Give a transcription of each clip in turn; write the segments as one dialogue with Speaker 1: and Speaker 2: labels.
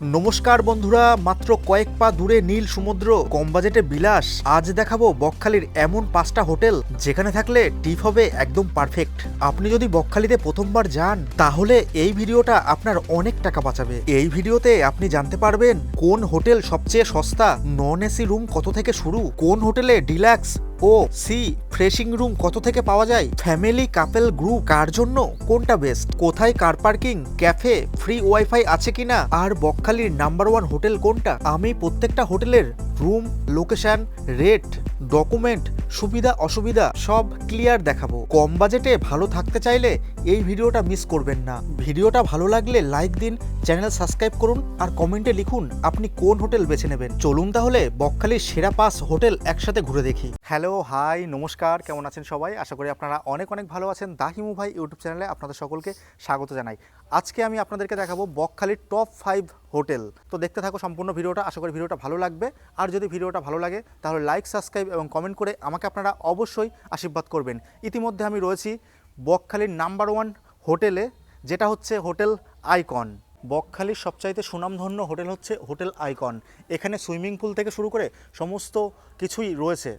Speaker 1: নমস্কার বন্ধুরা, মাত্র কয়েক পা দূরে নীল সমুদ্র, কম বাজেটে বিলাস। আজ দেখাবো বকখালির এমন পাঁচটা হোটেল, যেখানে থাকলে টিপ হবে একদম পারফেক্ট। আপনি যদি বকখালিতে প্রথমবার যান, তাহলে এই ভিডিওটা আপনার অনেক টাকা বাঁচাবে। এই ভিডিওতে আপনি জানতে পারবেন কোন হোটেল সবচেয়ে সস্তা, নন এসি রুম কত থেকে শুরু, কোন হোটেলে ডিলাক্স ও সি, ফ্রেশিং রুম কত থেকে পাওয়া যায়? ফ্যামিলি কাপেল গ্রুপ কার জন্য? কোনটা বেস্ট? কোথায় car parking? Cafe? Free wifi আছে কিনা আর বকখালির নাম্বার ওয়ান হোটেল কোনটা? আমি প্রত্যেকটা হোটেলের রুম, লোকেশন, রেট ডকুমেন্ট সুবিধা, অসুবিধা সব ক্লিয়ার দেখাবো। কম বাজেটে ভালো থাকতে চাইলে এই ভিডিওটা মিস করবেন না। ভিডিওটা ভালো লাগলে লাইক দিন চ্যানেল সাবস্ক্রাইব করুন, আর কমেন্টে লিখুন আপনি কোন হোটেল বেছে নেবেন। চলুন তাহলে বকখালির সেরা পাস হোটেল একসাথে ঘুরে দেখি। হ্যালো হাই নমস্কার, কেমন আছেন সবাই? আশা করি আপনারা অনেক অনেক ভালো আছেন। দাহিমু ভাই ইউটিউব চ্যানেলে আপনাদের সকলকে স্বাগত জানাই। আজকে আমি আপনাদেরকে দেখাবো বকখালির টপ ফাইভ হোটেল। তো দেখতে থাকো সম্পূর্ণ ভিডিওটা, আশা করি ভিডিওটা ভালো লাগবে। আর যদি ভিডিওটা ভালো লাগে, তাহলে লাইক সাবস্ক্রাইব এবং কমেন্ট করে আমাকে আপনারা অবশ্যই আশীর্বাদ করবেন। ইতিমধ্যে আমি রয়েছি বকখালির নাম্বার ওয়ান হোটেলে, যেটা হচ্ছে হোটেল আইকন। বকখালির সবচাইতে সুনামধন্য হোটেল হচ্ছে হোটেল আইকন। এখানে সুইমিং পুল থেকে শুরু করে সমস্ত কিছুই রয়েছে।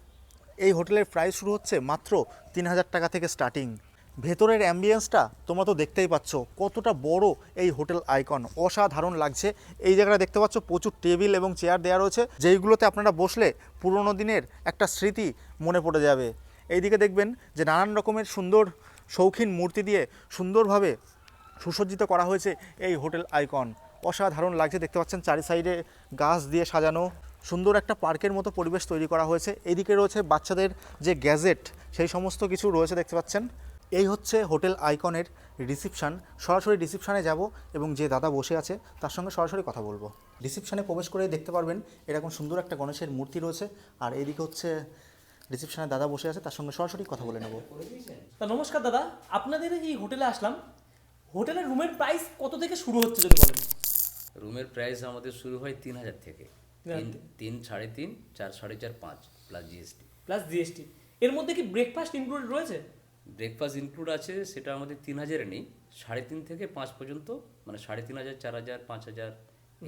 Speaker 1: এই হোটেলের প্রাইস শুরু হচ্ছে মাত্র তিন হাজার টাকা থেকে স্টার্টিং ভেতরের অ্যাম্বিয়েন্সটা তোমরা তো দেখতেই পাচ্ছ, কতটা বড় এই হোটেল আইকন অসাধারণ লাগছে। এই জায়গাটা দেখতে পাচ্ছ, প্রচুর টেবিল এবং চেয়ার দেওয়া রয়েছে, যেইগুলোতে আপনারা বসলে পুরোনো দিনের একটা স্মৃতি মনে পড়ে যাবে। এইদিকে দেখবেন যে নানান রকমের সুন্দর শৌখিন মূর্তি দিয়ে সুন্দরভাবে সুসজ্জিত করা হয়েছে এই হোটেল আইকন অসাধারণ লাগছে, দেখতে পাচ্ছেন চারি সাইডে গাছ দিয়ে সাজানো। সুন্দর একটা পার্কের মতো পরিবেশ তৈরি করা হয়েছে। এদিকে রয়েছে বাচ্চাদের যে গ্যাজেট, সেই সমস্ত কিছু রয়েছে, দেখতে পাচ্ছেন। এই হচ্ছে হোটেল আইকনের রিসিপশন। সরাসরি রিসিপশানে যাব এবং যে দাদা বসে আছে তার সঙ্গে সরাসরি কথা বলব। রিসিপশানে প্রবেশ করে দেখতে পারবেন এরকম সুন্দর একটা গণেশের মূর্তি রয়েছে। আর এইদিকে হচ্ছে রিসিপশানে দাদা বসে আছে তার সঙ্গে সরাসরি কথা বলে নেব।
Speaker 2: তা নমস্কার দাদা আপনাদের এই হোটেলে আসলাম। হোটেলের রুমের প্রাইস কত থেকে শুরু হচ্ছে যদি বলেন?
Speaker 3: রুমের প্রাইস আমাদের শুরু হয় তিন হাজার থেকে।
Speaker 2: তিন
Speaker 3: সাড়ে তিন চার সাড়ে চার পাঁচ প্লাস জিএসটি
Speaker 2: প্লাস জিএসটি এর মধ্যে কি ব্রেকফাস্ট ইনক্লুডেড রয়েছে?
Speaker 3: ব্রেকফাস্ট ইনক্লুড আছে সেটা আমাদের তিন হাজারে নেই। সাড়ে তিন থেকে পাঁচ পর্যন্ত মানে সাড়ে তিন হাজার চার হাজার পাঁচ হাজার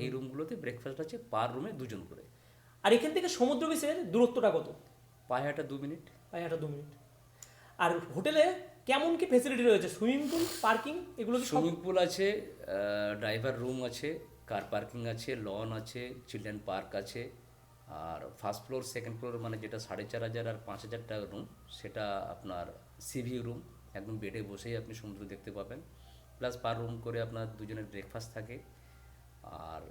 Speaker 3: এই রুমগুলোতে ব্রেকফাস্ট আছে পার রুমে দুজন করে।
Speaker 2: আর এখান থেকে সমুদ্র বিচের দূরত্বটা কত?
Speaker 3: পায়ে হাঁটা দু মিনিট।
Speaker 2: পায়ে একটা দু মিনিট। আর হোটেলে কেমন কি ফেসিলিটি রয়েছে? সুইমিং পুল পার্কিং এগুলো
Speaker 3: সুইমিং পুল আছে ড্রাইভার রুম আছে কার পার্কিং আছে লন আছে চিলড্রেন পার্ক আছে আর ফার্স্ট ফ্লোর সেকেন্ড ফ্লোর মানে যেটা সাড়ে চার হাজার আর পাঁচ হাজার টাকা রুম সেটা আপনার সিভি রুম একদম বেডে বসেই আপনি সমুদ্র দেখতে পাবেন। প্লাস পার রুম করে আপনার দুজনের ব্রেকফাস্ট থাকে। আর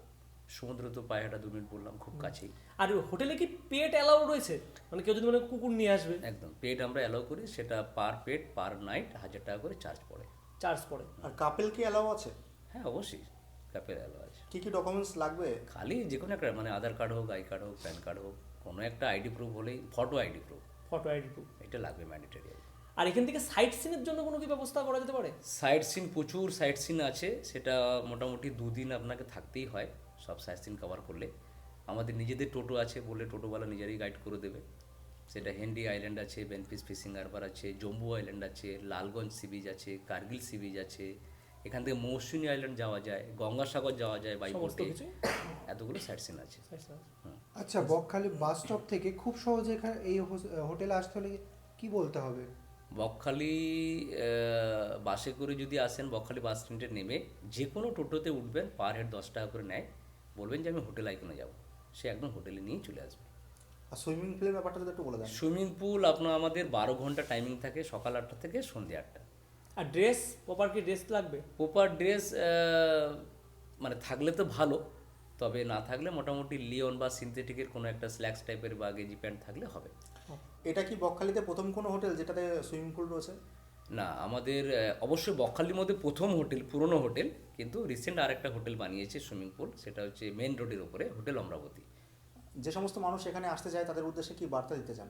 Speaker 3: সমুদ্র তো পায়ে হাঁটা দু মিনিট বললাম খুব কাছেই।
Speaker 2: আর হোটেলে কি পেট অ্যালাউ রয়েছে? মানে কেউ যদি মানে কুকুর নিয়ে আসবে।
Speaker 3: একদম পেট আমরা অ্যালাউ করি সেটা পার পেট পার নাইট হাজার টাকা করে চার্জ পড়ে।
Speaker 2: চার্জ পড়ে।
Speaker 1: আর কাপেল কি অ্যালাউ আছে?
Speaker 3: হ্যাঁ অবশ্যই কাপেল অ্যালাউ আছে।
Speaker 1: কি কি ডকুমেন্টস লাগবে?
Speaker 3: খালি যে কোনো একটা মানে আধার কার্ড হোক আই কার্ড হোক প্যান কার্ড হোক কোনো একটা আইডি প্রুফ হলেই photo ID proof
Speaker 2: photo ID proof
Speaker 3: এটা লাগবে ম্যান্ডেটরি
Speaker 2: আর এখান থেকে সাইট সিনের জন্য কোনো কি ব্যবস্থা করা যেতে পারে?
Speaker 3: সাইট সিন প্রচুর সাইট সিন আছে সেটা মোটামুটি দুদিন আপনাকে থাকতেই হয় সব সাইট সিন কভার করলে। আমাদের নিজেদের টোটো আছে বলে টোটোওয়ালা নিজেরই গাইড করে দেবে। সেটা হেন্ডি আইল্যান্ড আছে বেনফিস ফিশিং হারবার আছে জম্বু আইল্যান্ড আছে লালগঞ্জ সি বিচ আছে কার্গিল সি বিচ আছে। এখান থেকে মৌসুমী আইল্যান্ড যাওয়া যায় গঙ্গাসাগর যাওয়া যায় বাই বোটে এতগুলো সাইট সিন আছে।
Speaker 4: আচ্ছা বকখালি বাস স্টপ থেকে খুব সহজে এখানে এই হোটেলে আসতে হলে কি বলতে হবে?
Speaker 3: বকখালি বাসে করে যদি আসেন বকখালি বাস স্ট্যান্ডে নেমে যে কোনো টোটোতে উঠবেন পার হেড দশ টাকা করে নেয়। বলবেন যে আমি হোটেল আইকনে যাব। সে একদম হোটেলে নিয়েই চলে আসবে।
Speaker 1: আর সুইমিং পুলের ব্যাপারটা যদি একটু বলে দেন।
Speaker 3: সুইমিং পুল আপনার আমাদের বারো ঘণ্টা টাইমিং থাকে সকাল আটটা থেকে সন্ধ্যে আটটা।
Speaker 2: আর ড্রেস প্রপার কি ড্রেস লাগবে?
Speaker 3: প্রপার ড্রেস মানে থাকলে তো ভালো তবে না থাকলে মোটামুটি লিওন বা সিনথেটিকের কোনো একটা স্ল্যাক্স টাইপের বা গেজি প্যান্ট থাকলে হবে।
Speaker 1: এটা কি বকখালিতে প্রথম কোনো হোটেল যেটাতে সুইমিং পুল রয়েছে?
Speaker 3: না আমাদের অবশ্যই বকখালির মধ্যে প্রথম হোটেল পুরনো হোটেল কিন্তু রিসেন্ট আর একটা হোটেল বানিয়েছে সুইমিং পুল সেটা হচ্ছে মেন রোডের উপরে হোটেল অমরাবতী।
Speaker 1: যে সমস্ত মানুষ এখানে আসতে চায় তাদের উদ্দেশ্যে কি বার্তা দিতে চান?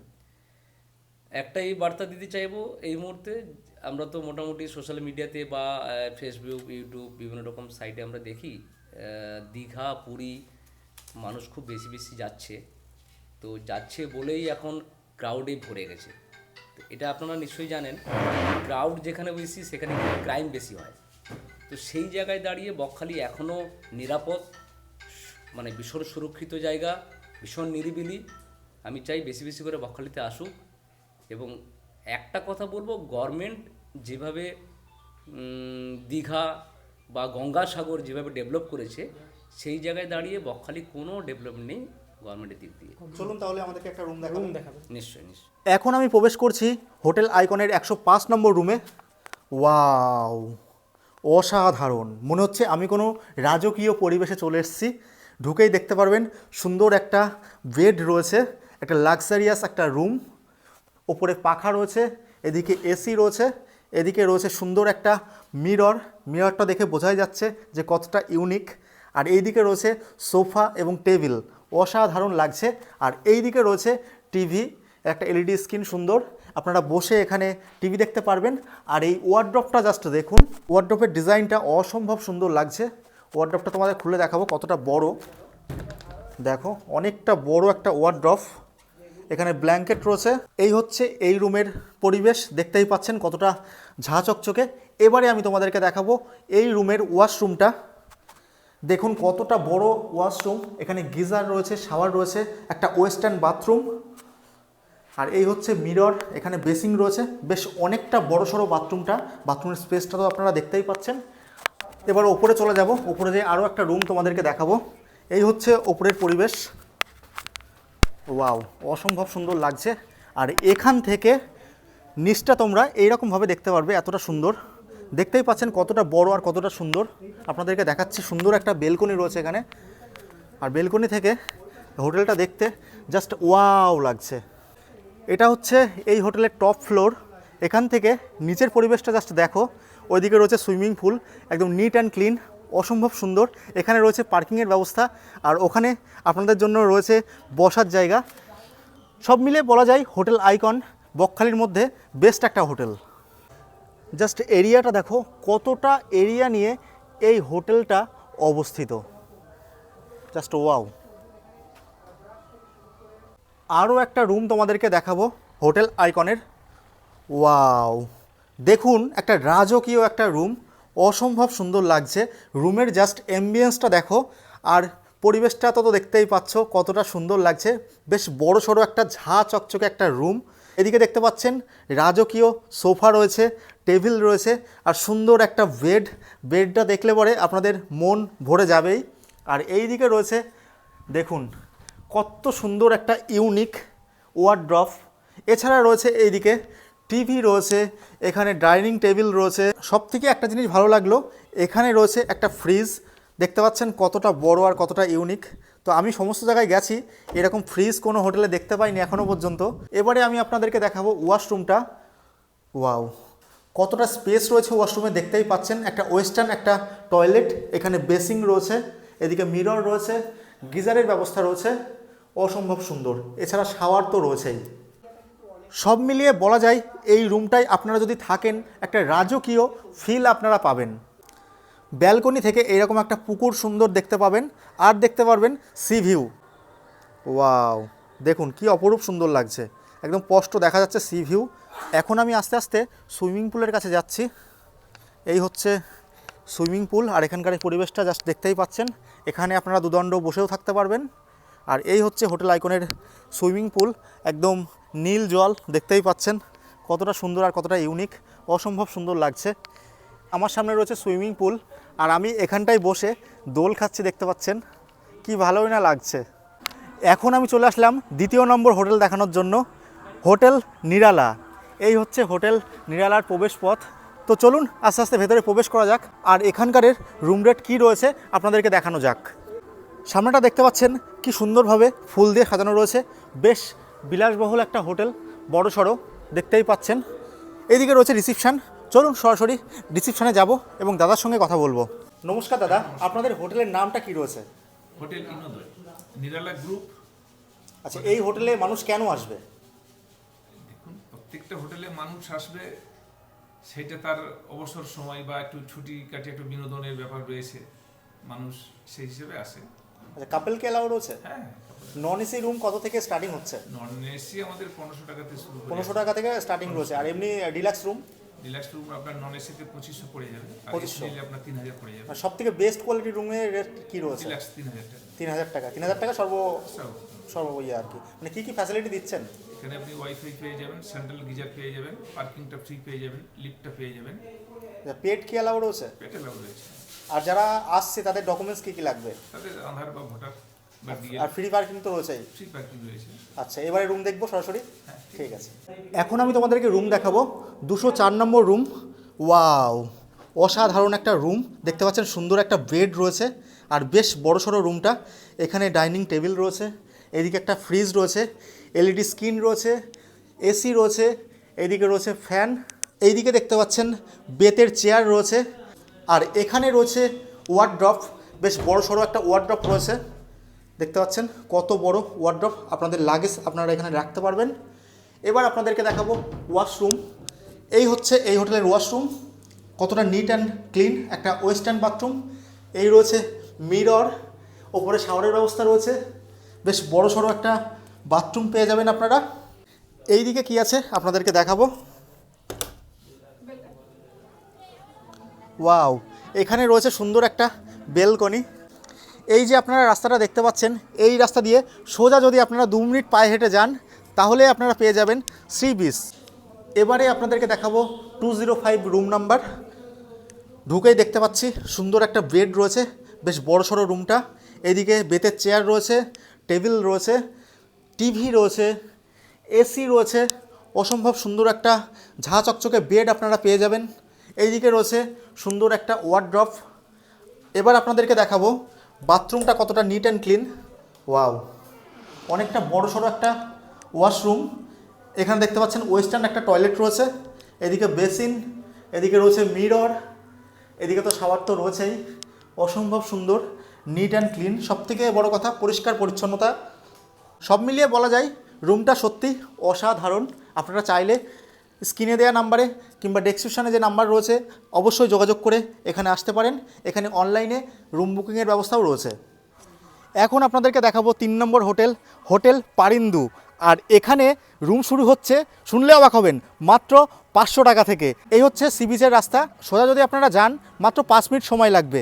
Speaker 3: একটাই বার্তা দিতে চাইব এই মুহূর্তে আমরা তো মোটামুটি সোশ্যাল মিডিয়াতে বা ফেসবুক ইউটিউব বিভিন্ন রকম সাইটে আমরা দেখি দীঘা পুরী মানুষ খুব বেশি বেশি যাচ্ছে। তো যাচ্ছে বলেই এখন ক্রাউডে ভরে গেছে। তো এটা আপনারা নিশ্চয়ই জানেন ক্রাউড যেখানে বেশি, সেখানে ক্রাইম বেশি হয়। তো সেই জায়গায় দাঁড়িয়ে বকখালি এখনও নিরাপদ মানে ভীষণ সুরক্ষিত জায়গা, ভীষণ নিরিবিলি। আমি চাই বেশি বেশি করে বকখালিতে আসুক। এবং একটা কথা বলব গভর্নমেন্ট যেভাবে দীঘা বা গঙ্গাসাগর যেভাবে ডেভেলপ করেছে, সেই জায়গায় দাঁড়িয়ে বকখালি কোনো ডেভেলপ নেই। গভর্নমেন্টের দিক দিয়ে।
Speaker 1: চলুন তাহলে আমাদেরকে একটা রুম দেখাবো
Speaker 2: রুম দেখাবেন
Speaker 3: নিশ্চয়ই নিশ্চয়ই।
Speaker 1: এখন আমি প্রবেশ করছি হোটেল আইকনের একশো পাঁচ নম্বর রুমে ওয়াও অসাধারণ। মনে হচ্ছে আমি কোনো রাজকীয় পরিবেশে চলে এসেছি। ঢুকেই দেখতে পারবেন সুন্দর একটা বেড রয়েছে একটা লাক্সারিয়াস একটা রুম ওপরে পাখা রয়েছে এদিকে এসি রয়েছে এদিকে রয়েছে সুন্দর একটা মিরর মিররটা দেখে বোঝাই যাচ্ছে যে কতটা ইউনিক আর এইদিকে রয়েছে সোফা এবং টেবিল অসাধারণ লাগছে। আর এই দিকে রয়েছে টিভি, একটা এলইডি স্ক্রিন সুন্দর। আপনারা বসে এখানে টিভি দেখতে পারবেন। আর এই ওয়ার্ড্রপটা জাস্ট দেখুন ওয়ার্ড্রপের ডিজাইনটা অসম্ভব সুন্দর লাগছে। ওয়ার্ড্রপটা তোমাদের খুলে দেখাবো কতটা বড়। দেখো, অনেকটা বড় একটা ওয়ার্ড্রপ এখানে ব্ল্যাঙ্কেট রয়েছে। এই হচ্ছে এই রুমের পরিবেশ। দেখতেই পাচ্ছেন কতটা ঝাঁ চকচকে। এবারে আমি তোমাদেরকে দেখাবো এই রুমের ওয়াশরুমটা দেখুন কতটা বড় ওয়াশরুম। এখানে গিজার রয়েছে, শাওয়ার রয়েছে, একটা ওয়েস্টার্ন বাথরুম। আর এই হচ্ছে মিরর, এখানে বেসিং রয়েছে। বেশ অনেকটা বড় সড়ো বাথরুমটা। বাথরুমের স্পেসটা তো আপনারা দেখতেই পাচ্ছেন। এবার ওপরে চলে যাব। ওপরে যে আরও একটা রুম তোমাদেরকে দেখাবো। এই হচ্ছে ওপরের পরিবেশ। ওয়াও, অসম্ভব সুন্দর লাগছে। আর এখান থেকে নিচটা তোমরা এইরকমভাবে দেখতে পারবে, এতটা সুন্দর। দেখতেই পাচ্ছেন কতটা বড় আর কতটা সুন্দর। আপনাদেরকে দেখাচ্ছি, সুন্দর একটা বেলকনি রয়েছে এখানে। আর বেলকনি থেকে হোটেলটা দেখতে জাস্ট ওয়াও লাগছে। এটা হচ্ছে এই হোটেলের টপ ফ্লোর এখান থেকে নিচের পরিবেশটা জাস্ট দেখো। ওইদিকে রয়েছে সুইমিং পুল, একদম নিট অ্যান্ড ক্লিন অসম্ভব সুন্দর। এখানে রয়েছে পার্কিংয়ের ব্যবস্থা। আর ওখানে আপনাদের জন্য রয়েছে বসার জায়গা। সব মিলে বলা যায় হোটেল আইকন বকখালির মধ্যে বেস্ট একটা হোটেল। জাস্ট এরিয়াটা দেখো, কতটা এরিয়া নিয়ে এই হোটেলটা অবস্থিত। Just wow. আরও একটা রুম তোমাদেরকে দেখাবো, হোটেল আইকনের। ওয়াও। দেখুন, একটা রাজকীয় একটা রুম। অসম্ভব সুন্দর লাগছে। রুমের জাস্ট অ্যাম্বিয়েন্সটা দেখো, আর পরিবেশটা তো দেখতেই পাচ্ছ, কতটা সুন্দর লাগছে। বেশ বড় সড়ো একটা ঝাঁ চকচকে একটা রুম। এদিকে দেখতে পাচ্ছেন রাজকীয় সোফা রয়েছে, টেবিল রয়েছে, আর সুন্দর একটা বেড। বেডটা দেখলে পরে আপনাদের মন ভরে যাবেই। আর এই দিকে রয়েছে, দেখুন, কত সুন্দর একটা ইউনিক ওয়ার্ড্রফ। এছাড়া রয়েছে এইদিকে টিভি রয়েছে, এখানে ডাইনিং টেবিল রয়েছে। সব থেকে একটা জিনিস ভালো লাগল, এখানে রয়েছে একটা ফ্রিজ। দেখতে পাচ্ছেন কতটা বড় আর কতটা ইউনিক। তো আমি সমস্ত জায়গায় গেছি, এরকম ফ্রিজ কোনো হোটেলে দেখতে পাইনি এখনও পর্যন্ত। এবারে আমি আপনাদেরকে দেখাবো ওয়াশরুমটা ওয়াও কতটা স্পেস রয়েছে ওয়াশরুমে দেখতেই পাচ্ছেন। একটা ওয়েস্টার্ন একটা টয়লেট এখানে বেসিং রয়েছে, এদিকে মিরর রয়েছে, গিজারের ব্যবস্থা রয়েছে। অসম্ভব সুন্দর। এছাড়া শাওয়ার তো রয়েছেই। সব মিলিয়ে বলা যায়, এই রুমটাই আপনারা যদি থাকেন, একটা রাজকীয় ফিল আপনারা পাবেন। ব্যালকনি থেকে এরকম একটা পুকুর সুন্দর দেখতে পাবেন। আর দেখতে পারবেন সি ভিউ। ওয়াও, দেখুন কি অপরূপ সুন্দর লাগছে। একদম স্পষ্ট দেখা যাচ্ছে সি ভিউ। এখন আমি আস্তে আস্তে সুইমিং পুলের কাছে যাচ্ছি। এই হচ্ছে সুইমিং পুল, আর এখানকার এই পরিবেশটা জাস্ট দেখতেই পাচ্ছেন। এখানে আপনারা দুদণ্ড বসেও থাকতে পারবেন। আর এই হচ্ছে হোটেল আইকনের সুইমিং পুল। একদম নীল জল, দেখতেই পাচ্ছেন। কতটা সুন্দর আর কতটা ইউনিক। অসম্ভব সুন্দর লাগছে। আমার সামনে রয়েছে সুইমিং পুল। আর আমি এখানটায় বসে দোল খাচ্ছি, দেখতে পাচ্ছেন। কি ভালোই না লাগছে। এখন আমি চলে আসলাম দ্বিতীয় নম্বর হোটেল দেখানোর জন্য। হোটেল নিরালা। এই হচ্ছে হোটেল নিরালার প্রবেশ পথ। তো চলুন আস্তে আস্তে ভেতরে প্রবেশ করা যাক। আর এখানকারের রুম রেট কী রয়েছে আপনাদেরকে দেখানো যাক। সামনেটা দেখতে পাচ্ছেন কি সুন্দরভাবে ফুল দিয়ে সাজানো রয়েছে। বেশ বিলাসবহুল একটা হোটেল বড় সড়ো দেখতেই পাচ্ছেন। এইদিকে রয়েছে রিসিপশান চলুন সরাসরি রিসিপশনে যাব এবং দাদার সঙ্গে কথা বলব। নমস্কার দাদা আপনাদের হোটেলের নামটা কি রয়েছে?
Speaker 5: হোটেল ইনোদয় নিরালা গ্রুপ।
Speaker 1: আচ্ছা এই হোটেলে মানুষ কেন আসবে?
Speaker 5: দেখুন প্রত্যেকটা হোটেলে মানুষ আসবে সেটা তার অবসর সময় বা একটু ছুটি কাটিয়ে একটু বিনোদনের ব্যাপার রয়েছে মানুষ সেই হিসেবে আসে।
Speaker 1: আচ্ছা কাপেলকে এলাও রয়েছে?
Speaker 5: হ্যাঁ
Speaker 1: নন এসি রুম কত থেকে স্টার্টিং হচ্ছে?
Speaker 5: নন এসি আমাদের পনেরোশো টাকাতে শুরু করে
Speaker 1: পনেরোশো টাকা থেকে স্টার্টিং রয়েছে আর এমনি ডিলাক্স রুম
Speaker 5: ডিলাক্স রুম আপনার নন এসিতে পঁচিশশো পড়ে যাবে আর এসি
Speaker 1: 2500
Speaker 5: নিলে আপনার তিন হাজার পড়ে যাবে।
Speaker 1: সব থেকে বেস্ট কোয়ালিটি রুমের রেট কী রয়েছে?
Speaker 5: ডিলাক্স তিন হাজার টাকা।
Speaker 1: তিন হাজার টাকা। তিন হাজার টাকা সর্ব
Speaker 5: সব
Speaker 1: সর্ব ইয়ে আর কি। মানে কী কী ফ্যাসিলিটি দিচ্ছেন?
Speaker 5: এখানে আপনি ওয়াইফাই পেয়ে যাবেন সেন্ট্রাল গিজার পেয়ে যাবেন পার্কিংটা ফ্রি পেয়ে যাবেন লিফটটা পেয়ে যাবেন।
Speaker 1: পেড কি অ্যালাউ রয়েছে?
Speaker 5: পেটে লাভ রয়েছে।
Speaker 1: আর যারা আসছে তাদের ডকুমেন্টস কী কী লাগবে?
Speaker 5: তাদের আধার বা ভোটার বা ডিএল
Speaker 1: আর ফ্রি পার্কিং তো রয়েছেই।
Speaker 5: ফ্রি পার্কিং রয়েছে।
Speaker 1: আচ্ছা এবারে রুম দেখব সরাসরি। ঠিক আছে। এখন আমি তোমাদেরকে রুম দেখাবো। দুশো চার নম্বর রুম ওয়াও অসাধারণ একটা রুম দেখতে পাচ্ছেন সুন্দর একটা বেড রয়েছে আর বেশ বড় সড়ো রুমটা এখানে ডাইনিং টেবিল রয়েছে, এদিকে একটা ফ্রিজ রয়েছে এলইডি স্ক্রিন রয়েছে এসি রয়েছে, এদিকে রয়েছে ফ্যান এইদিকে দেখতে পাচ্ছেন বেতের চেয়ার রয়েছে আর এখানে রয়েছে ওয়ার্ড্রপ বেশ বড় সড়ো একটা ওয়ার্ড্রপ রয়েছে। দেখতে পাচ্ছেন কত বড় ওয়ার্ড্রপ আপনাদের লাগেজ আপনারা এখানে রাখতে পারবেন। এবার আপনাদেরকে দেখাবো ওয়াশরুম এই হচ্ছে এই হোটেলের ওয়াশরুম কতটা নিট অ্যান্ড ক্লিন একটা ওয়েস্টার্ন বাথরুম এই রয়েছে মিরর ওপরে শাওয়ারের ব্যবস্থা রয়েছে। বেশ বড় সড়ো একটা বাথরুম পেয়ে যাবেন আপনারা। এই দিকে কী আছে আপনাদেরকে দেখাবো? ওয়াও এখানে রয়েছে সুন্দর একটা বেলকনি এই যে আপনারা রাস্তাটা দেখতে পাচ্ছেন, এই রাস্তা দিয়ে সোজা যদি আপনারা দু মিনিট পায়ে হেঁটে যান তাহলে আপনারা পেয়ে যাবেন সি বিচ এবারে আপনাদেরকে দেখাবো two zero five room number ঢুকেই দেখতে পাচ্ছি, সুন্দর একটা বেড রয়েছে, বেশ বড় সড়ো রুমটা এদিকে বেতের চেয়ার রয়েছে টেবিল রয়েছে টিভি রয়েছে এসি রয়েছে, অসম্ভব সুন্দর একটা ঝাঁ চকচকে বেড আপনারা পেয়ে যাবেন। এইদিকে রয়েছে সুন্দর একটা ওয়ার্ড্রপ এবার আপনাদেরকে দেখাবো বাথরুমটা কতটা নিট অ্যান্ড ক্লিন ওয়াও অনেকটা বড় সড়ো একটা ওয়াশরুম, এখানে দেখতে পাচ্ছেন ওয়েস্টার্ন একটা টয়লেট রয়েছে, এদিকে বেসিন, এদিকে রয়েছে মিরর, এদিকে তো শাওয়ার তো রয়েছেই, অসম্ভব সুন্দর, নিট অ্যান্ড ক্লিন সব থেকে বড় কথা পরিষ্কার পরিচ্ছন্নতা। সব মিলিয়ে বলা যায় রুমটা সত্যি অসাধারণ, আপনারা চাইলে স্ক্রিনে দেওয়া নাম্বারে কিংবা ডেসক্রিপশানে যে নাম্বার রয়েছে, অবশ্যই যোগাযোগ করে এখানে আসতে পারেন, এখানে অনলাইনে রুম বুকিংয়ের ব্যবস্থাও রয়েছে। এখন আপনাদেরকে দেখাবো তিন নম্বর হোটেল হোটেল পারিন্দু। আর এখানে রুম শুরু হচ্ছে শুনলে অবাক হবেন মাত্র পাঁচশো টাকা থেকে। এই হচ্ছে সি বিচের রাস্তা সোজা যদি আপনারা যান মাত্র পাঁচ মিনিট সময় লাগবে।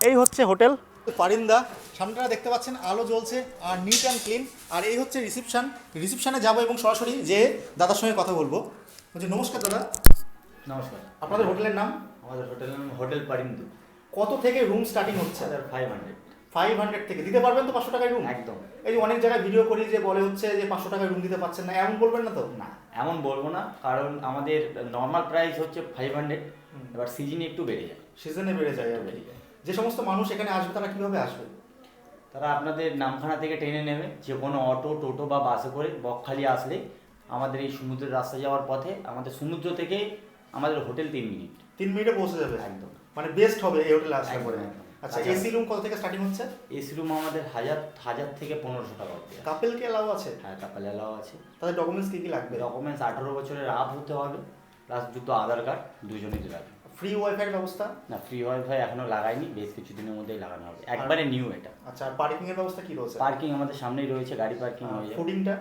Speaker 1: এই হচ্ছে হোটেল। পারিন্দা সামনেটা দেখতে পাচ্ছেন আলো জ্বলছে আর নিট অ্যান্ড ক্লিন আর এই হচ্ছে রিসিপশন রিসিপশানে যাব এবং সরাসরি যে দাদার সঙ্গে কথা বলব। বলছি নমস্কার দাদা।
Speaker 6: নমস্কার।
Speaker 1: আপনাদের হোটেলের নাম?
Speaker 6: আমাদের হোটেল নাম হোটেল পারিন্দু।
Speaker 1: কত থেকে রুম স্টার্টিং হচ্ছে?
Speaker 6: ফাইভ হান্ড্রেড
Speaker 1: ফাইভ হান্ড্রেড থেকে দিতে পারবেন তো পাঁচশো টাকায় রুম
Speaker 6: একদম।
Speaker 1: এই যে অনেক জায়গায় ভিডিও করি যে বলে হচ্ছে যে পাঁচশো টাকায় রুম দিতে পারছেন না এমন বলবেন না তো?
Speaker 6: না এমন বলব না কারণ আমাদের নর্মাল প্রাইস হচ্ছে ফাইভ হান্ড্রেড এবার সিজনে একটু বেড়ে যায়।
Speaker 1: সিজনে বেড়ে যায়
Speaker 6: বেড়ে যায়।
Speaker 1: যে সমস্ত মানুষ এখানে আসবে তারা কীভাবে আসবে?
Speaker 6: তারা আপনাদের নামখানা থেকে ট্রেনে নেবে যে কোনো অটো টোটো বা বাসে করে বকখালি আসলে আমাদের এই সমুদ্রের রাস্তা যাওয়ার পথে আমাদের সমুদ্র থেকে আমাদের হোটেল তিন মিনিট
Speaker 1: তিন মিনিটে পৌঁছে যাবে।
Speaker 6: একদম।
Speaker 1: মানে বেস্ট হবে এই হোটেলে আসলে পরে।
Speaker 6: একদম।
Speaker 1: আচ্ছা। এসি রুম কত থেকে স্টার্টিং হচ্ছে?
Speaker 6: এসি রুম আমাদের হাজার হাজার থেকে পনেরোশো টাকা অব্দি।
Speaker 1: কাপেল কে এলাও আছে?
Speaker 6: হ্যাঁ কাপাল এলাও আছে।
Speaker 1: তাদের ডকুমেন্টস কি কি লাগবে?
Speaker 6: ডকুমেন্টস আঠারো বছরের আপ হতে হবে প্লাস দুটো আধার কার্ড দুজনেই লাগবে
Speaker 1: ফ্রি ওয়াইফাই ব্যবস্থা?
Speaker 6: না ফ্রি ওয়াইফাই এখনও লাগাইনি বেশ কিছুদিনের মধ্যেই লাগানো হবে। একবারে নিউ এটা।
Speaker 1: আচ্ছা আর পার্কিং এর ব্যবস্থা কি রয়েছে?
Speaker 6: পার্কিং আমাদের সামনেই রয়েছে গাড়ি পার্কিং হয়ে যাবে।
Speaker 1: ফুডিংটা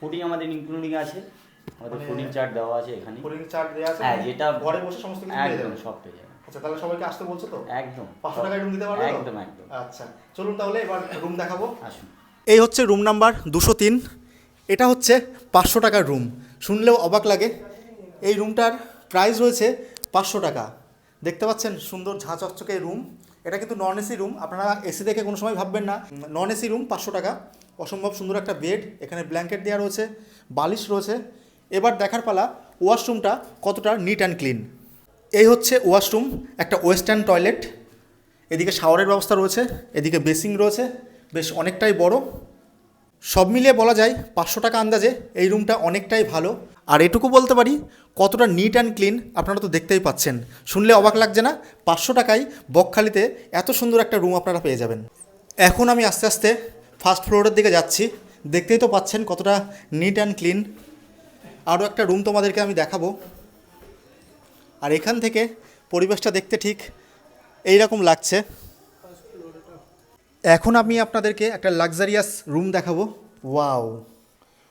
Speaker 6: ফুডিং আমাদের ইনক্লুডিং আছে। আমাদের
Speaker 1: মানে-
Speaker 6: ফুডিং চার্ট দেওয়া আছে এখানে।
Speaker 1: ফুডিং চার্ট দেওয়া আছে
Speaker 6: হ্যাঁ
Speaker 1: মানে
Speaker 6: যেটা
Speaker 1: ঘরে বসে সমস্ত কিছু পেয়ে
Speaker 6: একদম সব পেয়ে যাবে।
Speaker 1: আচ্ছা তাহলে সবাইকে আসতে বলছো তো?
Speaker 6: একদম।
Speaker 1: পাঁচশো টাকায় রুম দিতে পারবে
Speaker 6: একদম একদম।
Speaker 1: আচ্ছা চলুন তাহলে এবার রুম দেখাবো।
Speaker 6: আসুন।
Speaker 1: এই হচ্ছে রুম নাম্বার দুশো তিন। এটা হচ্ছে পাঁচশো টাকার রুম শুনলেও অবাক লাগে। এই রুমটার প্রাইস রয়েছে পাঁচশো টাকা। দেখতে পাচ্ছেন সুন্দর ঝাঁ চকচকে রুম এটা কিন্তু নন এসি রুম আপনারা এসি দেখে কোনো সময় ভাববেন না। নন এসি রুম পাঁচশো টাকা। অসম্ভব সুন্দর একটা বেড এখানে ব্ল্যাঙ্কেট দেওয়া রয়েছে। বালিশ রয়েছে। এবার দেখার পালা ওয়াশরুমটা কতটা নিট অ্যান্ড ক্লিন এই হচ্ছে ওয়াশরুম, একটা ওয়েস্টার্ন টয়লেট। এদিকে শাওয়ারের ব্যবস্থা রয়েছে, এদিকে বেসিং রয়েছে, বেশ অনেকটাই বড়। সব মিলিয়ে বলা যায় পাঁচশো টাকা আন্দাজে এই রুমটা অনেকটাই ভালো। আর এটুকু বলতে পারি, কতটা নিট অ্যান্ড ক্লিন আপনারা তো দেখতেই পাচ্ছেন। শুনলে অবাক লাগছে না, পাঁচশো টাকায় বকখালিতে এত সুন্দর একটা রুম আপনারা পেয়ে যাবেন। এখন আমি আস্তে আস্তে ফার্স্ট ফ্লোরের দিকে যাচ্ছি। দেখতেই তো পাচ্ছেন কতটা নিট অ্যান্ড ক্লিন আরও একটা রুম তোমাদেরকে আমি দেখাবো। আর এখান থেকে পরিবেশটা দেখতে ঠিক এই রকম লাগছে। এখন আমি আপনাদেরকে একটা লাক্সারিয়াস রুম দেখাবো। ওয়াও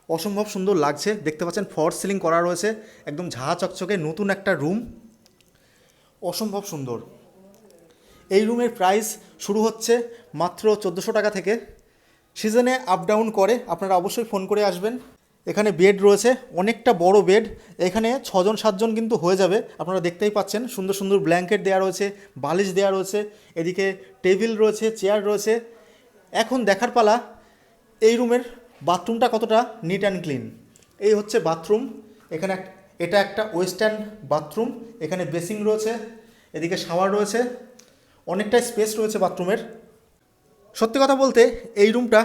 Speaker 1: অসম্ভব সুন্দর লাগছে। দেখতে পাচ্ছেন ফর সিলিং করা রয়েছে। একদম ঝাঁ চকচকে নতুন একটা রুম অসম্ভব সুন্দর। এই রুমের প্রাইস শুরু হচ্ছে মাত্র চোদ্দোশো টাকা থেকে। সিজনে আপ ডাউন করে আপনারা অবশ্যই ফোন করে আসবেন। এখানে বেড রয়েছে, অনেকটা বড় বেড এখানে ছজন, সাতজন কিন্তু হয়ে যাবে। আপনারা দেখতেই পাচ্ছেন, সুন্দর সুন্দর ব্ল্যাঙ্কেট দেওয়া রয়েছে, বালিশ দেওয়া রয়েছে, এদিকে টেবিল রয়েছে চেয়ার রয়েছে। এখন দেখার পালা, এই রুমের বাথরুমটা কতটা নিট অ্যান্ড ক্লিন এই হচ্ছে বাথরুম এখানে এটা একটা ওয়েস্টার্ন বাথরুম এখানে বেসিং রয়েছে, এদিকে শাওয়ার রয়েছে, অনেকটা স্পেস রয়েছে বাথরুমের সত্যি কথা বলতে, এই রুমটা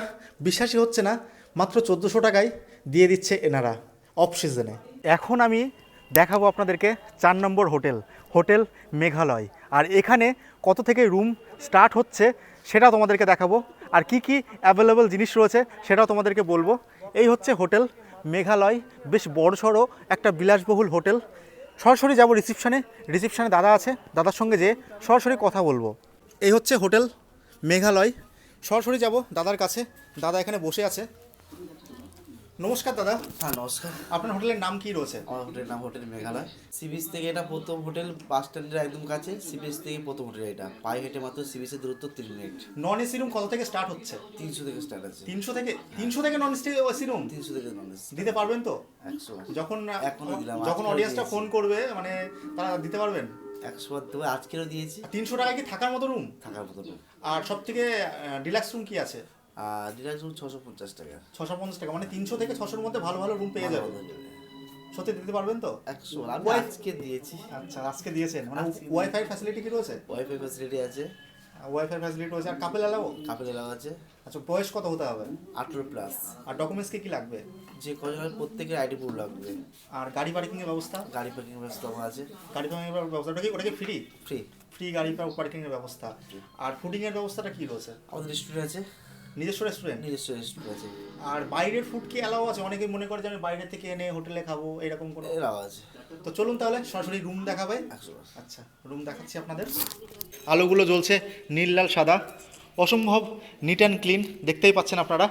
Speaker 1: বিশ্বাসই হচ্ছে না, মাত্র চোদ্দোশো টাকায় দিয়ে দিচ্ছে এনারা অফ সিজনে এখন আমি দেখাবো আপনাদেরকে চার নম্বর হোটেল হোটেল মেঘালয়। আর এখানে কত থেকে রুম স্টার্ট হচ্ছে সেটাও তোমাদেরকে দেখাবো। আর কি কি অ্যাভেলেবল জিনিস রয়েছে সেটাও তোমাদেরকে বলব। এই হচ্ছে হোটেল মেঘালয়, বেশ বড় সড়ো একটা বিলাসবহুল হোটেল। সরাসরি যাব রিসিপশানে রিসিপশানে দাদা আছে, দাদার সঙ্গে যেয়ে সরাসরি কথা বলব। এই হচ্ছে হোটেল মেঘালয়। সরাসরি যাব দাদার কাছে, দাদা এখানে বসে আছে। নমস্কার দাদা।
Speaker 7: হ্যাঁ নমস্কার।
Speaker 1: আপনার হোটেলের নাম কি রয়েছে?
Speaker 7: আমার হোটেলের নাম হোটেল মেঘালয়। সি বিচ থেকে এটা প্রথম হোটেল বাস স্ট্যান্ডের একদম কাছে। সি বিচ থেকে প্রথম হোটেল এটা। পায়ে হেঁটে মাত্র সি বিচের দূরত্ব তিন মিনিট।
Speaker 1: নন এসি রুম কত থেকে স্টার্ট হচ্ছে?
Speaker 7: তিনশো থেকে স্টার্ট আছে।
Speaker 1: তিনশো থেকে তিনশো থেকে নন এসি রুম
Speaker 7: তিনশো থেকে নলেজ
Speaker 1: দিতে পারবেন তো?
Speaker 7: একশো।
Speaker 1: যখন
Speaker 7: এখনও দিলাম,
Speaker 1: যখন অডিয়েন্সটা ফোন করবে মানে তারা দিতে পারবেন?
Speaker 7: একশো দেবো আজকেরও দিয়েছি।
Speaker 1: তিনশো টাকায় কি থাকার মতো রুম
Speaker 7: থাকার মতো না
Speaker 1: আর সব থেকে ডিলাক্স রুম কি আছে?
Speaker 7: ডিলাক্স রুম ছশো পঞ্চাশ টাকা।
Speaker 1: ছশো পঞ্চাশ টাকা মানে তিনশো থেকে ছশোর মধ্যে ভালো ভালো রুম পেয়ে যাবেন সত্যি দিতে পারবেন তো?
Speaker 7: একশো আমি আজকে দিয়েছি।
Speaker 1: আচ্ছা আজকে দিয়েছেন। মানে ওয়াইফাই ফ্যাসিলিটি কি রয়েছে?
Speaker 7: ওয়াইফাই ফ্যাসিলিটি আছে।
Speaker 1: ওয়াইফাই ফ্যাসিলিটি রয়েছে। আর কাপেল অ্যালাও
Speaker 7: কাপেল এলাও আছে।
Speaker 1: আচ্ছা বয়স কত হতে হবে?
Speaker 7: আঠেরো প্লাস
Speaker 1: আর ডকুমেন্টস কি কি লাগবে?
Speaker 7: যে কজনের প্রত্যেকের আইডি প্রুফ লাগবে।
Speaker 1: আর গাড়ি পার্কিং এর ব্যবস্থা?
Speaker 7: গাড়ি পার্কিং ব্যবস্থা আমার আছে।
Speaker 1: গাড়ি পার্কিং এর ব্যবস্থা। ওটা কি ওটা কি ফ্রি
Speaker 7: ফ্রি
Speaker 1: ফ্রি গাড়ি পার্কিং এর ব্যবস্থা। আর ফুডিং এর ব্যবস্থাটা কি রয়েছে?
Speaker 7: আমাদের রেস্টুরেন্ট আছে।
Speaker 1: নিজস্ব রেস্টুরেন্ট
Speaker 7: নিজস্ব রেস্টুরেন্ট আছে।
Speaker 1: আর বাইরের ফুড কি অ্যালাও আছে? অনেকে মনে করে যে আমি বাইরে থেকে এনে হোটেলে খাব এরকম কোনো?
Speaker 7: এরাও আছে।
Speaker 1: তো চলুন তাহলে সরাসরি রুম দেখাবে। আচ্ছা রুম দেখাচ্ছি আপনাদের। আলোগুলো জ্বলছে নীল লাল সাদা। অসম্ভব নিট অ্যান্ড ক্লিন দেখতেই পাচ্ছেন আপনারা।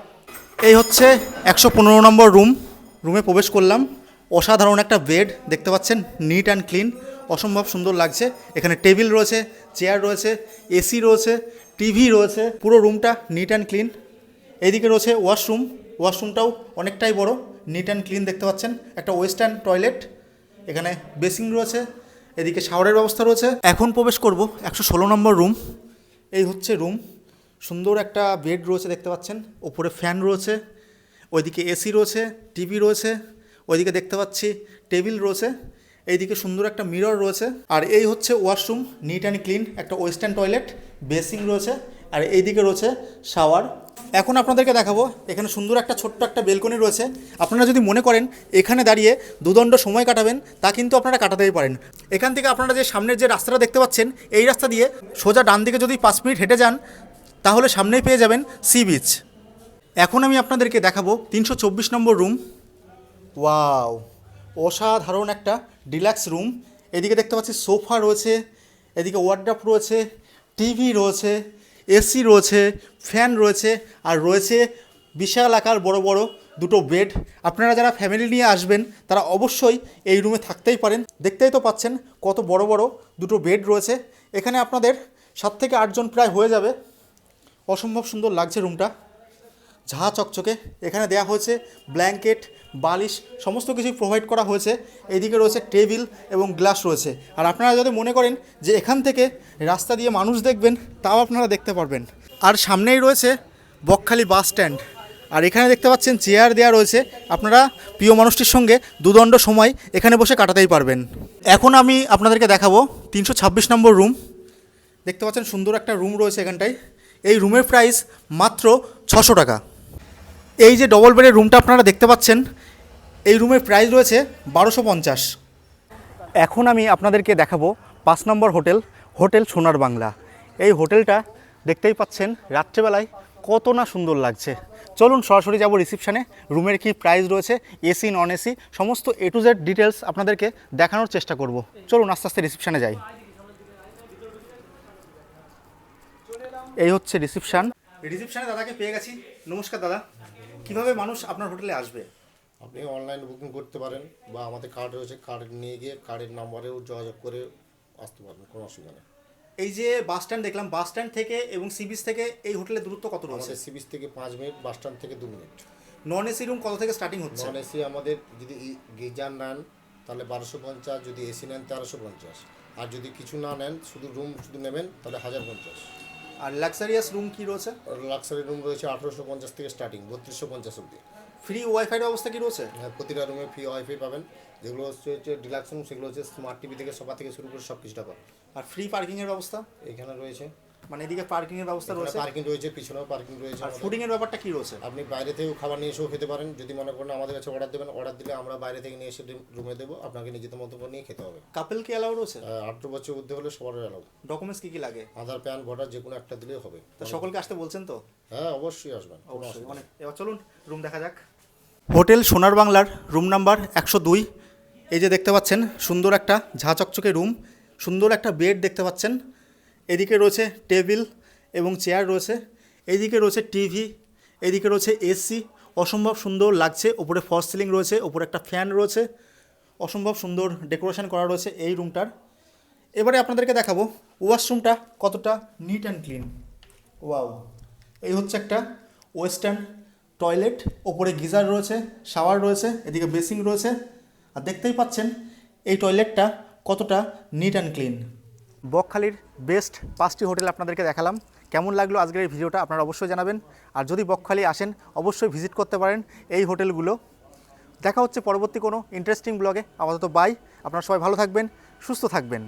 Speaker 1: এই হচ্ছে একশো পনেরো নম্বর রুম রুমে প্রবেশ করলাম। অসাধারণ একটা বেড দেখতে পাচ্ছেন? নিট অ্যান্ড ক্লিন অসম্ভব সুন্দর লাগছে। এখানে টেবিল রয়েছে চেয়ার রয়েছে এসি রয়েছে টিভি রয়েছে, পুরো রুমটা নিট অ্যান্ড ক্লিন এদিকে রয়েছে ওয়াশরুম ওয়াশরুমটাও অনেকটাই বড় নিট অ্যান্ড ক্লিন দেখতে পাচ্ছেন। একটা ওয়েস্টার্ন টয়লেট এখানে বেসিং রয়েছে, এদিকে শাওয়ারের ব্যবস্থা রয়েছে। এখন প্রবেশ করব একশো ষোলো নম্বর রুম এই হচ্ছে রুম সুন্দর একটা বেড রয়েছে দেখতে পাচ্ছেন, ওপরে ফ্যান রয়েছে, ওইদিকে এসি রয়েছে টিভি রয়েছে, ওইদিকে দেখতে পাচ্ছি টেবিল রয়েছে, এইদিকে সুন্দর একটা মিরর রয়েছে। আর এই হচ্ছে ওয়াশরুম নিট অ্যান্ড ক্লিন একটা ওয়েস্টার্ন টয়লেট বেসিং রয়েছে আর এইদিকে রয়েছে শাওয়ার। এখন আপনাদেরকে দেখাবো, এখানে সুন্দর একটা ছোট্ট একটা বেলকনি রয়েছে। আপনারা যদি মনে করেন এখানে দাঁড়িয়ে দুদণ্ড সময় কাটাবেন, তা কিন্তু আপনারা কাটাতেই পারেন। এখান থেকে আপনারা যে সামনের যে রাস্তাটা দেখতে পাচ্ছেন, এই রাস্তা দিয়ে সোজা ডান দিকে যদি পাঁচ মিনিট হেঁটে যান, তাহলে সামনেই পেয়ে যাবেন সি বিচ। এখন আমি আপনাদেরকে দেখাবো তিনশো চব্বিশ নম্বর রুম। ওয়াও, অসাধারণ একটা ডিলাক্স রুম। এদিকে দেখতে পাচ্ছি সোফা রয়েছে, এদিকে ওয়ার্ড্রাপ রয়েছে টিভি রয়েছে, এসি রয়েছে, ফ্যান রয়েছে, আর রয়েছে বিশাল আকার বড় বড় দুটো বেড। আপনারা যারা ফ্যামিলি নিয়ে আসবেন, তারা অবশ্যই এই রুমে থাকতেই পারেন। দেখতেই তো পাচ্ছেন কত বড় বড় দুটো বেড রয়েছে। এখানে আপনাদের সাত থেকে আটজন প্রায় হয়ে যাবে। অসম্ভব সুন্দর লাগছে রুমটা। ঝাঁ চকচকে। এখানে দেওয়া হয়েছে ব্ল্যাঙ্কেট, বালিশ, সমস্ত কিছুই প্রোভাইড করা হয়েছে। এদিকে রয়েছে টেবিল এবং গ্লাস রয়েছে। আর আপনারা যদি মনে করেন যে এখান থেকে রাস্তা দিয়ে মানুষ দেখবেন, তাও আপনারা দেখতে পারবেন। আর সামনেই রয়েছে বকখালি বাস স্ট্যান্ড। আর এখানে দেখতে পাচ্ছেন চেয়ার দেওয়া রয়েছে। আপনারা প্রিয় মানুষটির সঙ্গে দুদণ্ড সময় এখানে বসে কাটাতেই পারবেন। এখন আমি আপনাদেরকে দেখাবো তিনশো ছাব্বিশ নম্বর রুম। দেখতে পাচ্ছেন সুন্দর একটা রুম রয়েছে এখানটায়। এই রুমের প্রাইস মাত্র ছশো টাকা। এই যে ডবল বেডের রুমটা আপনারা দেখতে পাচ্ছেন, এই রুমের প্রাইস রয়েছে বারোশো পঞ্চাশ। এখন আমি আপনাদেরকে দেখাবো পাঁচ নম্বর হোটেল হোটেল সোনার বাংলা। এই হোটেলটা দেখতেই পাচ্ছেন, রাত্রেবেলায় কত না সুন্দর লাগছে। চলুন সরাসরি যাব রিসিপশানে রুমের কি প্রাইস রয়েছে এসি নন এসি সমস্ত এ টু জেড ডিটেলস আপনাদেরকে দেখানোর চেষ্টা করব। চলুন আস্তে আস্তে রিসিপশানে যাই। এই হচ্ছে রিসিপশান রিসিপশানে দাদাকে পেয়ে গেছি। নমস্কার দাদা। কীভাবে মানুষ আপনার হোটেলে আসবে?
Speaker 8: আপনি অনলাইন বুকিং করতে পারেন বা আমাদের কার্ড রয়েছে কার্ড নিয়ে গিয়ে কার্ডের নাম্বারেও যোগাযোগ করে আসতে পারবেন কোনো অসুবিধা নেই।
Speaker 1: এই যে বাস স্ট্যান্ড দেখলাম বাস স্ট্যান্ড থেকে এবং সি বিচ থেকে এই হোটেলের দূরত্ব কত রয়েছে?
Speaker 8: সি বিচ থেকে পাঁচ মিনিট বাস স্ট্যান্ড থেকে দু মিনিট।
Speaker 1: নন এসি রুম কত থেকে স্টার্টিং হচ্ছে?
Speaker 8: নন এসি আমাদের যদি গিজার নেন তাহলে বারোশো পঞ্চাশ যদি এসি নেন তেরোশো পঞ্চাশ। আর যদি কিছু না নেন শুধু রুম শুধু নেবেন তাহলে হাজার পঞ্চাশ।
Speaker 1: আর লাক্সারিয়াস রুম কি রয়েছে?
Speaker 8: লাক্সারি রুম রয়েছে আঠেরোশো পঞ্চাশ থেকে স্টার্টিং বত্রিশশো পঞ্চাশ অব্দি
Speaker 1: ফ্রি ওয়াইফাই ব্যবস্থা কি রয়েছে?
Speaker 8: হ্যাঁ, প্রতিটা রুমে ফ্রি ওয়াইফাই পাবেন। যেগুলো হচ্ছে হচ্ছে ডিলাক্স রুম সেগুলো হচ্ছে স্মার্ট টিভি থেকে সবার থেকে শুরু করে সব কিছুটা পাবেন।
Speaker 1: আর ফ্রি পার্কিংয়ের এর ব্যবস্থা?
Speaker 8: এখানে রয়েছে
Speaker 1: মানে এদিকে পার্কিং এর ব্যবস্থা রয়েছে।
Speaker 8: পার্কিং রয়েছে পিছনেও পার্কিং রয়েছে
Speaker 1: আর। ফুডিং এর ব্যাপারটা কি রয়েছে?
Speaker 8: আপনি বাইরে থেকেও খাবার নিয়ে এসেও খেতে পারেন। যদি মনে করেন আমাদের কাছে অর্ডার দেবেন অর্ডার দিলে আমরা বাইরে থেকে নিয়ে এসে রুমে দেবো। আপনাকে নিজেদের মতো করে নিয়ে খেতে হবে।
Speaker 1: কাপেল কি অ্যালাউ রয়েছে?
Speaker 8: আঠেরো বছর ঊর্ধ্বে হলে সবার এলাও
Speaker 1: ডকুমেন্টস কি কি লাগে?
Speaker 8: আধার প্যান ভোটার যে কোনো একটা দিলেই হবে।
Speaker 1: তা সকলকে আসতে বলছেন তো?
Speaker 8: হ্যাঁ অবশ্যই আসবেন
Speaker 1: অবশ্যই মানে এবার চলুন রুম দেখা যাক। হোটেল সোনার বাংলার রুম নাম্বার একশো দুই। এই যে দেখতে পাচ্ছেন সুন্দর একটা ঝা চকচকে রুম সুন্দর একটা বেড দেখতে পাচ্ছেন। এদিকে রয়েছে টেবিল এবং চেয়ার রয়েছে। এদিকে রয়েছে টিভি, এদিকে রয়েছে এসি। অসম্ভব সুন্দর লাগছে। ওপরে ফল সিলিং রয়েছে ওপরে একটা ফ্যান রয়েছে। অসম্ভব সুন্দর ডেকোরেশন করা রয়েছে এই রুমটার এবারে আপনাদেরকে দেখাবো ওয়াশরুমটা কতটা নিট অ্যান্ড ক্লিন ওয়াও এই হচ্ছে একটা ওয়েস্টার্ন টয়লেট ওপরে গিজার রয়েছে শাওয়ার রয়েছে, এদিকে বেসিং রয়েছে। আর দেখতেই পাচ্ছেন এই টয়লেটটা কতটা নিট অ্যান্ড ক্লিন বকখালির বেস্ট পাঁচটি হোটেল আপনাদেরকে দেখালাম। কেমন লাগল আজকের এই ভিডিওটা আপনারা অবশ্যই জানাবেন। আর যদি বকখালি আসেন, অবশ্যই ভিজিট করতে পারেন এই হোটেলগুলো। দেখা হচ্ছে পরবর্তী কোনো ইন্টারেস্টিং ব্লগে আপাতত বাই আপনারা সবাই ভালো থাকবেন, সুস্থ থাকবেন।